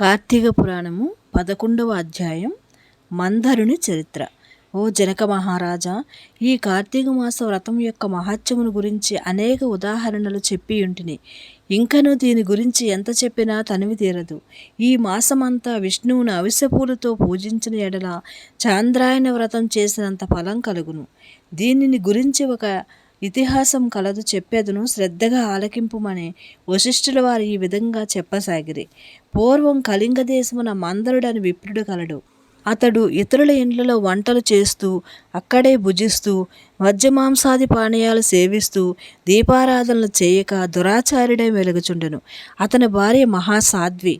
కార్తీక పురాణము పదకొండవ అధ్యాయం మందరుని చరిత్ర. ఓ జనక మహారాజా ఈ కార్తీక మాస వ్రతం యొక్క మహత్యమును గురించి అనేక ఉదాహరణలు చెప్పి ఉంటిని ఇంకను దీని గురించి ఎంత చెప్పినా తనివి తీరదు. ఈ మాసమంతా విష్ణువును అవిసెపూలతో పూజించిన ఎడల చాంద్రాయణ వ్రతం చేసినంత ఫలం కలుగును. దీనిని గురించి ఒక ఇతిహాసం కలదు చెప్పేదను శ్రద్ధగా ఆలకింపుమనే వశిష్ఠుల వారు ఈ విధంగా చెప్పసాగిరి. పూర్వం కళింగ దేశమున మందరుడని విప్రుడు కలడు. అతడు ఇతరుల ఇండ్లలో వంటలు చేస్తూ అక్కడే భుజిస్తూ మద్యమాంసాది పానీయాలు సేవిస్తూ దీపారాధనలు చేయక దురాచార్యుడే వెలుగుచుండెను అతని భార్య మహాసాధ్వి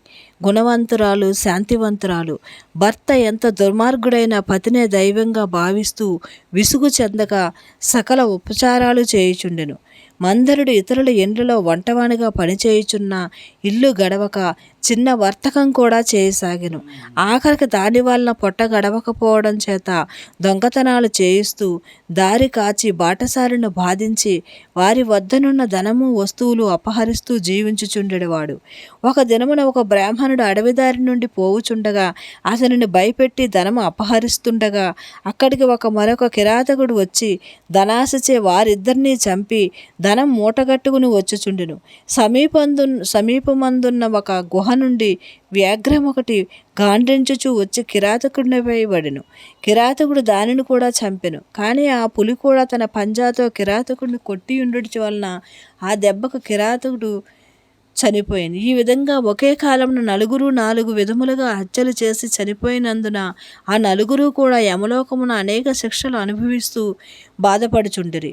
గుణవంతురాలు శాంతివంతురాలు భర్త ఎంత దుర్మార్గుడైన పతినే దైవంగా భావిస్తూ విసుగు చెందక సకల ఉపచారాలు చేయుచుండెను. మందరుడు ఇతరుల ఇండ్లలో వంటవానిగా పనిచేయుచున్న ఇల్లు గడవక చిన్న వర్తకం కూడా చేయసాగెను. ఆఖరికి దాని వలన పొట్ట గడవకపోవడం చేత దొంగతనాలు చేయిస్తూ దారి కాచి బాటసారిను బాధించి వారి వద్దనున్న ధనము వస్తువులు అపహరిస్తూ జీవించుచుండెడవాడు. ఒక దినమున ఒక బ్రాహ్మణుడు అడవిదారి నుండి పోవుచుండగా అతనిని భయపెట్టి ధనము అపహరిస్తుండగా అక్కడికి ఒక మరొక కిరాతకుడు వచ్చి ధనాశచే వారిద్దరినీ చంపి ధనం మూటగట్టుకుని వచ్చుచుండెను. సమీపందు సమీపమందున్న ఒక గుహ నుండి వ్యాఘ్రం ఒకటి గాండ్రించుచు వచ్చి కిరాతకుడిపై పడెను. కిరాతకుడు దానిని కూడా చంపెను. కానీ ఆ పులి కూడా తన పంజాతో కిరాతకుడిని కొట్టి ఉండటి వలన ఆ దెబ్బకు కిరాతకుడు చనిపోయింది ఈ విధంగా ఒకే కాలంలో నలుగురు నాలుగు విధములుగా హత్యలు చేసి చనిపోయినందున ఆ నలుగురు కూడా యమలోకమున అనేక శిక్షలు అనుభవిస్తూ బాధపడుచుండిరి.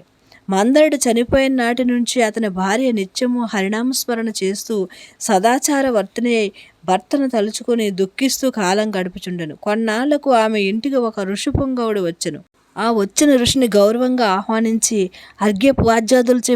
మందరుడు చనిపోయిన నాటి నుంచి అతని భార్య నిత్యము హరినామస్మరణ చేస్తూ సదాచార వర్తనే భర్తను తలుచుకొని దుఃఖిస్తూ కాలం గడుపుచుండెను. కొన్నాళ్ళకు ఆమె ఇంటికి ఒక ఋషిపుంగవుడు వచ్చెను. ఆ వచ్చిన ఋషిని గౌరవంగా ఆహ్వానించి అర్ఘ్య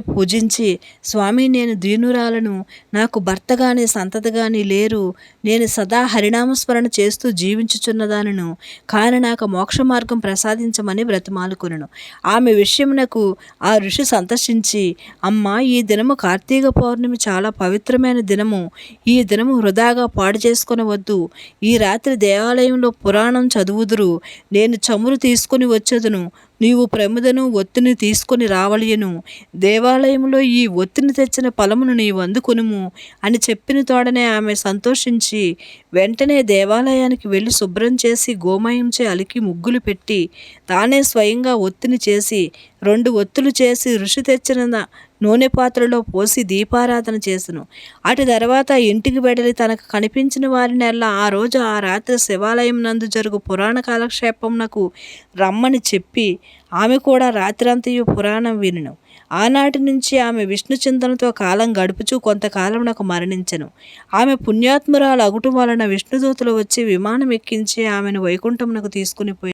పూజించి స్వామి నేను దీనురాలను నాకు భర్త సంతతగాని సంతతి లేరు నేను సదా హరినామస్మరణ చేస్తూ జీవించుచున్నదానను కాని నాకు మోక్ష మార్గం ప్రసాదించమని బ్రతిమాలుకును ఆమె విషయమునకు ఆ ఋషి సంతర్శించి అమ్మ ఈ దినము కార్తీక పౌర్ణమి చాలా పవిత్రమైన దినము ఈ దినము వృధాగా పాడు చేసుకునవద్దు ఈ రాత్రి దేవాలయంలో పురాణం చదువుదురు నేను చమురు తీసుకుని వచ్చేది రోజును నీవు ప్రమిదను ఒత్తిని తీసుకొని రావలియను. దేవాలయంలో ఈ ఒత్తిని తెచ్చిన ఫలమును నీవు అందుకొనుము అని చెప్పిన తోడనే ఆమె సంతోషించి వెంటనే దేవాలయానికి వెళ్ళి శుభ్రం చేసి గోమయంచే అలికి ముగ్గులు పెట్టి తానే స్వయంగా ఒత్తిని చేసి రెండు ఒత్తులు చేసి ఋషి తెచ్చిన నూనె పాత్రలో పోసి దీపారాధన చేసను. అటు తర్వాత ఇంటికి వెడలి తనకు కనిపించిన వారినెల్లా ఆ రోజు ఆ రాత్రి శివాలయం నందు జరుగు పురాణ కాలక్షేపంనకు రమ్మని చెప్పి ఆమె కూడా రాత్రంతయు పురాణం వినును. ఆనాటి నుంచి ఆమె విష్ణు చింతనతో కాలం గడుపుచూ కొంతకాలం నాకు మరణించను. ఆమె పుణ్యాత్మురాలు అగుటు వలన విష్ణుదూతలు వచ్చి విమానం ఎక్కించి ఆమెను వైకుంఠమునకు తీసుకుని పోయి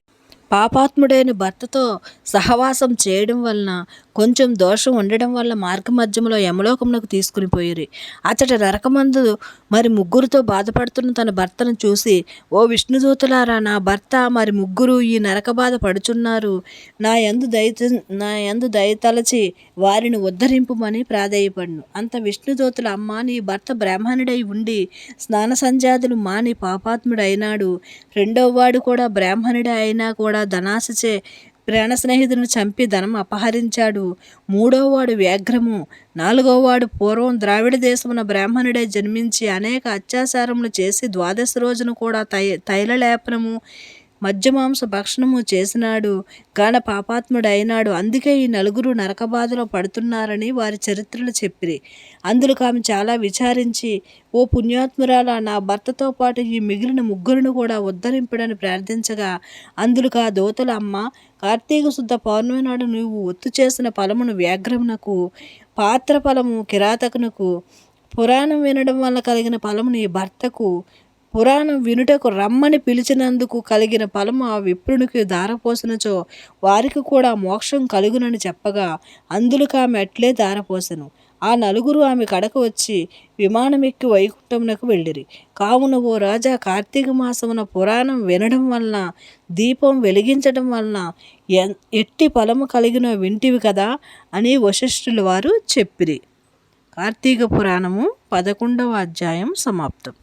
పాపాత్ముడైన భర్తతో సహవాసం చేయడం వలన కొంచెం దోషం ఉండడం వల్ల మార్గమధ్యంలో యమలోకమునకు తీసుకుని పోయిరి. అతడి నరకమందు మరి ముగ్గురుతో బాధపడుతున్న తన భర్తను చూసి ఓ విష్ణుదూతలారా నా భర్త మరి ముగ్గురు ఈ నరక బాధ పడుచున్నారు. నా ఎందు దయ నా ఎందు దయతలచి వారిని ఉద్ధరింపుమని ప్రాధేయపడును. అంత విష్ణుదూతల అమ్మ నీ భర్త బ్రాహ్మణుడై ఉండి స్నాన సంజాతులు మాని పాపాత్ముడైనాడు. రెండవ వాడు కూడా బ్రాహ్మణుడే అయినా కూడా ధనాశచే ప్రాణ స్నేహితుడిని చంపి ధనం అపహరించాడు. మూడోవాడు వ్యాఘ్రము. నాలుగోవాడు పూర్వం ద్రావిడ దేశమున బ్రాహ్మణుడే జన్మించి అనేక అత్యాచారములు చేసి ద్వాదశ రోజును కూడా తై తైలలేపనము మధ్యమాంస భక్షణము చేసినాడు గాన పాపాత్ముడైనాడు. అందుకే ఈ నలుగురు నరకబాధలో పడుతున్నారని వారి చరిత్రలు చెప్పిరి. అందులో ఆమె చాలా విచారించి ఓ పుణ్యాత్మురాల నా భర్తతో పాటు ఈ మిగిలిన ముగ్గురును కూడా ఉద్ధరింపడని ప్రార్థించగా అందులో ఆ దోతల అమ్మ కార్తీక శుద్ధ పౌర్ణమి నాడు నువ్వు ఒత్తు చేసిన ఫలమును వ్యాఘ్రమునకు పాత్ర ఫలము కిరాతకునకు పురాణం వినడం వల్ల కలిగిన ఫలము నీ భర్తకు పురాణం వినుటకు రమ్మని పిలిచినందుకు కలిగిన ఫలము ఆ విప్రునికి దారపోసినచో వారికి కూడా మోక్షం కలుగునని చెప్పగా అందులకు ఆమె అట్లే దారపోసెను ఆ నలుగురు ఆమె కడకు వచ్చి విమానం ఎక్కి వైకుంఠమునకు వెళ్ళిరి. కావున ఓ రాజా కార్తీక మాసమున పురాణం వినడం వలన దీపం వెలిగించడం వలన ఎట్టి ఫలము కలిగిన వింటివి కదా అని వశిష్ఠుల వారు చెప్పిరి. కార్తీక పురాణము పదకొండవ అధ్యాయం సమాప్తం.